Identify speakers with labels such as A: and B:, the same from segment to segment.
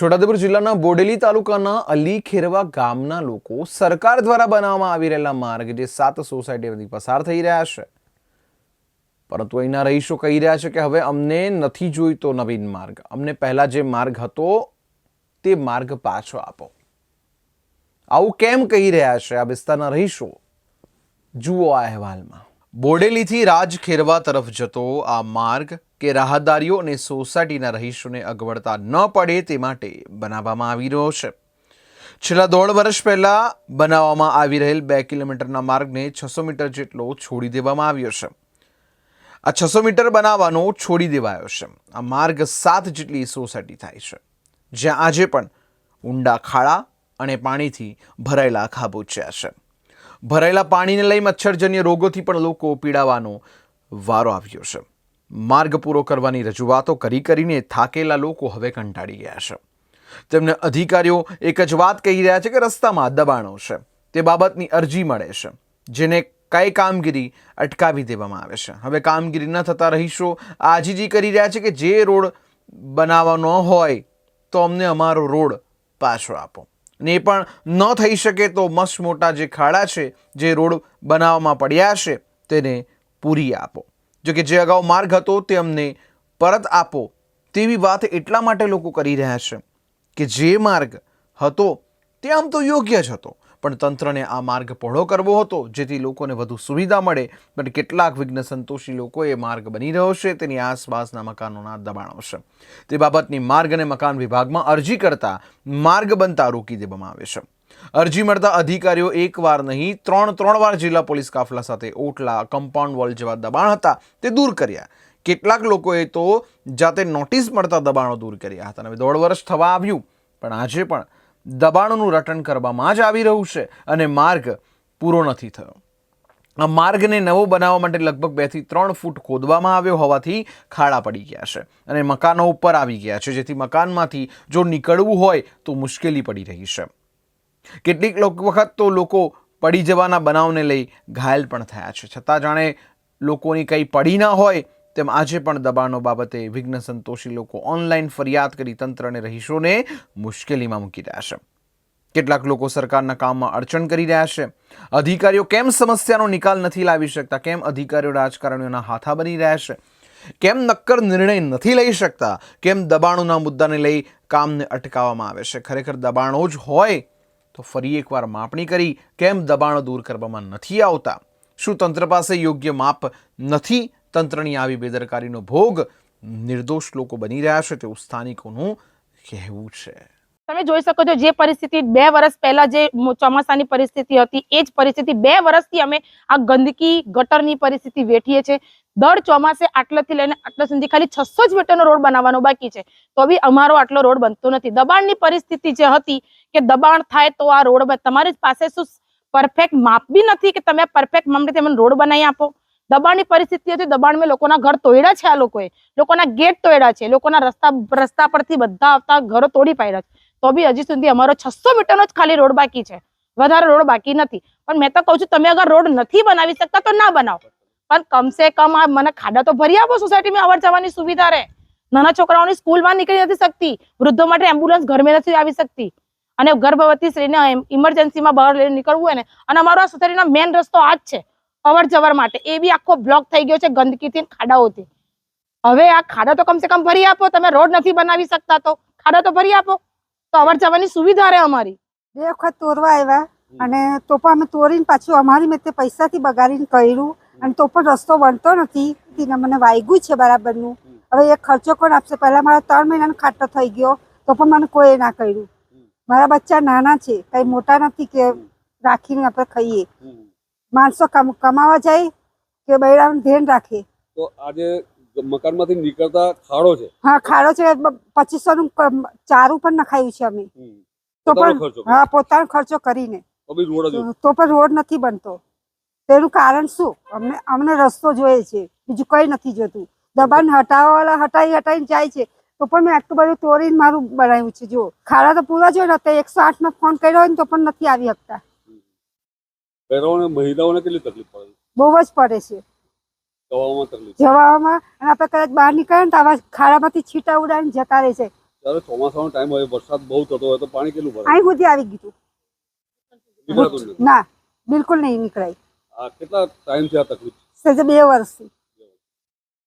A: છોટાઉદેપુર જિલ્લાના બોડેલી તાલુકાના અલી ખેરવા ગામના લોકો સરકાર દ્વારા બનાવવામાં આવી રહેલા માર્ગ જે સાત સોસાયટીમાંથી પસાર થઈ રહ્યા છે. પરંતુ અહીંના રહીશો કહી રહ્યા છે કે હવે અમને નથી જોઈતો નવીન માર્ગ. અમને પહેલા જે માર્ગ હતો, તે માર્ગ પાછો આપો. આવું કેમ કહી રહ્યા છે આ વિસ્તારના રહીશો? જુઓ આ અહેવાલમાં. બોડેલીથી રાજ ખેરવા તરફ જતો આ માર્ગ કે રાહદારીઓ અને સોસાયટીના રહીશોને અગવડતા ન પડે તે માટે બનાવવામાં આવી રહ્યો છે. છેલ્લા દોઢ વર્ષ પહેલાં બનાવવામાં આવી રહેલ બે કિલોમીટરના માર્ગને છસો મીટર જેટલો છોડી દેવામાં આવ્યો છે. આ છસો મીટર બનાવવાનો છોડી દેવાયો છે. આ માર્ગ સાત જેટલી સોસાયટી થાય છે. જ્યાં આજે પણ ઊંડા ખાડા અને પાણીથી ભરાયેલા ખાબોચ્યા છે. ભરાયેલા પાણીને લઈ મચ્છરજન્ય રોગોથી પણ લોકો પીડાવાનો વારો આવ્યો છે. માર્ગ પૂરો કરવાની રજૂઆતો કરી કરીને થાકેલા લોકો હવે કંટાળી ગયા છે. તેમને અધિકારીઓ એક જ વાત કહી રહ્યા છે કે રસ્તામાં દબાણો છે. તે બાબતની અરજી મળે છે, જેને કઈ કામગીરી અટકાવી દેવામાં આવે છે. હવે કામગીરી ન થતા રહીશો આજીજી કરી રહ્યા છે કે જે રોડ બનાવવાનો હોય તો અમને અમારો રોડ પાછો આપો. ને એ પણ ન થઈ શકે તો મસ્ત મોટા જે ખાડા છે, જે રોડ બનાવવામાં પડ્યા છે, તેને પૂરી આપો. જો કે જે અગાઉ માર્ગ હતો તે અમને પરત આપો તેવી વાત એટલા માટે લોકો કરી રહ્યા છે કે જે માર્ગ હતો તે આમ તો યોગ્ય જ હતો. પણ તંત્રને આ માર્ગ પહોળો કરવો હતો, જેથી લોકોને વધુ સુવિધા મળે પણ કેટલાક વિઘ્ન સંતોષી લોકો એ માર્ગ બની રહ્યો છે, તેની આસપાસના મકાનોના દબાણો છે. તે બાબતની માર્ગ અને મકાન વિભાગમાં અરજી કરતા માર્ગ બનતા રોકી દેવામાં આવે છે. અરજી મળતા અધિકારીઓ એકવાર નહીં, ત્રણ ત્રણ વાર જિલ્લા પોલીસ કાફલા સાથે ઓટલા, કમ્પાઉન્ડ વોલ જેવા દબાણ હતા, તે દૂર કર્યા. કેટલાક લોકોએ તો જાતે નોટિસ મળતા દબાણો દૂર કર્યા હતા હવે દોઢ વર્ષ થવા આવ્યું. પણ આજે પણ દબાણોનું રટણ કરવામાં જ આવી રહ્યું છે અને માર્ગ પૂરો નથી થયો. આ માર્ગને નવો બનાવવા માટે લગભગ બેથી ત્રણ ફૂટ ખોદવામાં આવ્યો હોવાથી ખાડા પડી ગયા છે અને મકાનો ઉપર આવી ગયા છે, જેથી મકાનમાંથી જો નીકળવું હોય તો મુશ્કેલી પડી રહી છે. કેટલીક લોક, વખત તો લોકો પડી જવાના બનાવને લઈ ઘાયલ પણ થયા છે. છતાં જાણે લોકોની કંઈ પડી ના હોય તેમ આજે પણ દબાણો બાબતે વિઘ્ન સંતોષી લોકો ઓનલાઈન ફરિયાદ કરી તંત્ર અને રહીશોને મુશ્કેલીમાં મૂકી રહ્યા છે. કેટલાક લોકો સરકારના કામમાં અડચણ કરી રહ્યા છે. અધિકારીઓ કેમ સમસ્યાનો નિકાલ નથી લાવી શકતા? કેમ અધિકારીઓ રાજકારણીઓના હાથા બની રહ્યા છે? કેમ નક્કર નિર્ણય નથી લઈ શકતા? કેમ દબાણોના મુદ્દાને લઈ કામને અટકાવવામાં આવે છે? ખરેખર દબાણો જ હોય તો ફરી એકવાર માપણી કરી કેમ દબાણો દૂર કરવામાં નથી આવતા? શું તંત્ર પાસે યોગ્ય માપ નથી? તંત્રની આવી બેદરકારીનો ભોગ નિર્દોષ લોકો બની રહ્યા છે તેવું સ્થાનિકોનું કહેવું છે.
B: તમે જોઈ શકો છો જે પરિસ્થિતિ બે વર્ષ પહેલા જે ચોમાસાની પરિસ્થિતિ હતી, એ જ પરિસ્થિતિ બે વર્ષથી અમે આ ગંદકી ગટરની પરિસ્થિતિ વેઠીએ છીએ. દર ચોમાસે આટલેથી લઈને આટલા સુધી ખાલી છસો જ મીટરનો રોડ બનાવવાનો બાકી છે. તો બી અમારો આટલો રોડ બનતો નથી. દબાણની પરિસ્થિતિ જે હતી કે દબાણ થાય તો આ રોડ તમારી પાસે શું પરફેક્ટ માપ બી નથી કે તમે પરફેક્ટ માપથી તમે રોડ બનાવી આપો? દબાણની પરિસ્થિતિ હતી, દબાણમાં લોકોના ઘર તોડ્યા છે આ લોકોએ. લોકોના ગેટ તોડ્યા છે. લોકોના રસ્તા રસ્તા પરથી બધા આવતા ઘરો તોડી પાડ્યા છે. તો બી હજી સુધી અમારો છસો મીટરનો જ ખાલી રોડ બાકી છે. વધારે રોડ બાકી નથી. પણ મેં તો કહું છું, તમે અગર રોડ નથી બનાવી શકતા તો ના બનાવો. પણ કમસે કમ આ મને ખાડા તો ભરી આપો સોસાયટીમાં અવર જવાની સુવિધા રહે. નાના છોકરાઓની સ્કૂલમાં નીકળી નથી શકતી. વૃદ્ધો માટે એમ્બ્યુલન્સ ઘરમાં નથી આવી શકતી. અને ગર્ભવતી સ્ત્રીને ઇમરજન્સીમાં બહાર લઈને નીકળવું હોય ને, અને અમારો આ સોસાયટીનો મેઇન રસ્તો આ જ છે. અવર જવર માટે. એ બી આખો બ્લોક થઈ ગયો છે ગંદકીથી ખાડાઓથી. હવે આ ખાડા તો કમસે કમ ભરી આપો. તમે રોડ નથી બનાવી શકતા તો ખાડા તો ભરી આપો. તો અવર જવાની સુવિધા રહે અમારી.
C: બે વખત તોરવા આવ્યા અને તો પણ અમે તોરીને પાછું અમારી મેં તે પૈસાથી બગાડીને કર્યું. અને તો પણ રસ્તો બનતો નથી. તેને મને વાગ્યું છે બરાબરનું. હવે એ ખર્ચો કોણ આપશે. પહેલા મારા ત્રણ મહિનાનો ખાટો થઈ ગયો તો પણ મને કોઈ ના કર્યું. મારા બચ્ચા નાના છે કંઈ મોટા નથી કે રાખીને આપણે ખાઈએ. માણસો કમ કમાવા જાય કે બૈરાનું ધ્યાન રાખે.
D: તો આજે મકાનમાંથી નીકળતા ખાડો છે.
C: હા ખાડો છે. પચીસો નું ચારું પણ નખાયું છે અમે. તો પણ હા પોતાનો ખર્ચો કરીને.
D: તો
C: પણ રોડ નથી બનતો. તેનું કારણ શું? અમને અમને રસ્તો જોઈએ છે. બીજું કઈ નથી જોતું. દબાણ હટાવવા વાળા હટાઈ હટાઈને જાય છે. તો પણ મેં આટલું બધું તોડીને મારું બનાવ્યું છે. જો ખાડા તો પૂરા જોઈએ ને તો એકસો આઠ નો ફોન કર્યો હોય ને તો પણ નથી આવી શકતા.
D: મહિલાઓને કેટલી તકલીફ પડે?
C: બહુ જ પડે છે. જવામાં અને આપણે કદાચ બહાર નીકળે ને તો આવા ખાડામાંથી છીટા ઉડાવીને જતા રહે છે.
D: ત્યારે ચોમાસાનો ટાઈમ હોય વરસાદ બહુ થતો હોય તો પાણી કેટલું ભરાય?
C: અહીં સુધી આવી ગયું. ના બિલકુલ નહીં નીકળાય.
D: આ કેટલા ટાઈમથી આ તકલીફ
C: સજે બે વર્ષથી.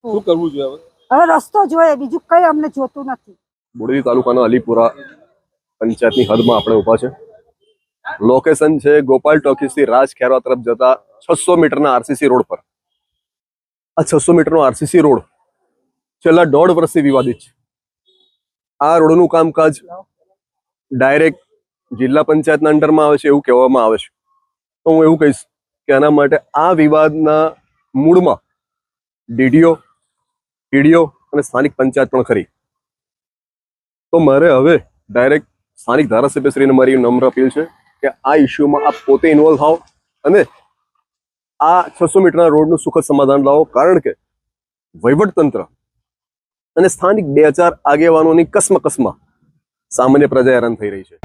D: શું કરવું જોઈએ હવે?
C: હવે રસ્તો જોઈએ બીજું કઈ અમને જોતું નથી.
E: બોડેલી તાલુકાના અલીપુરા પંચાયતની હદમાં આપણે ઊભા છે. લોકેશન છે ગોપાલ ટોકીસથી રાજ ખેરવા તરફ જતા છસો મીટરના આરસીસી રોડ પર. આ છસો મીટરનો આરસીસી રોડ છેલ્લા દોઢ વર્ષથી વિવાદિત છે. આ રોડનું કામકાજ ડાયરેક્ટ જિલ્લા પંચાયતના અંડરમાં આવે છે એવું કહેવામાં આવે છે. તો હું એવું કહીશ કે આના માટે આ વિવાદના મૂળમાં ડીડીઓ પીડીઓ અને સ્થાનિક પંચાયત પણ ખરી. તો મારે હવે ડાયરેક્ટ સ્થાનિક ધારાસભ્યશ્રીને મારી નમ્ર અપીલ છે કે આ ઇસ્યુમાં આપ પોતે ઇન્વોલ્વ થાવ અને આ છસો મીટરના રોડનું સુખદ સમાધાન લાવો. કારણ કે વહીવટતંત્ર અને સ્થાનિક બે હજાર આગેવાનોની કસમકસમાં સામાન્ય પ્રજા હેરાન થઈ રહી છે.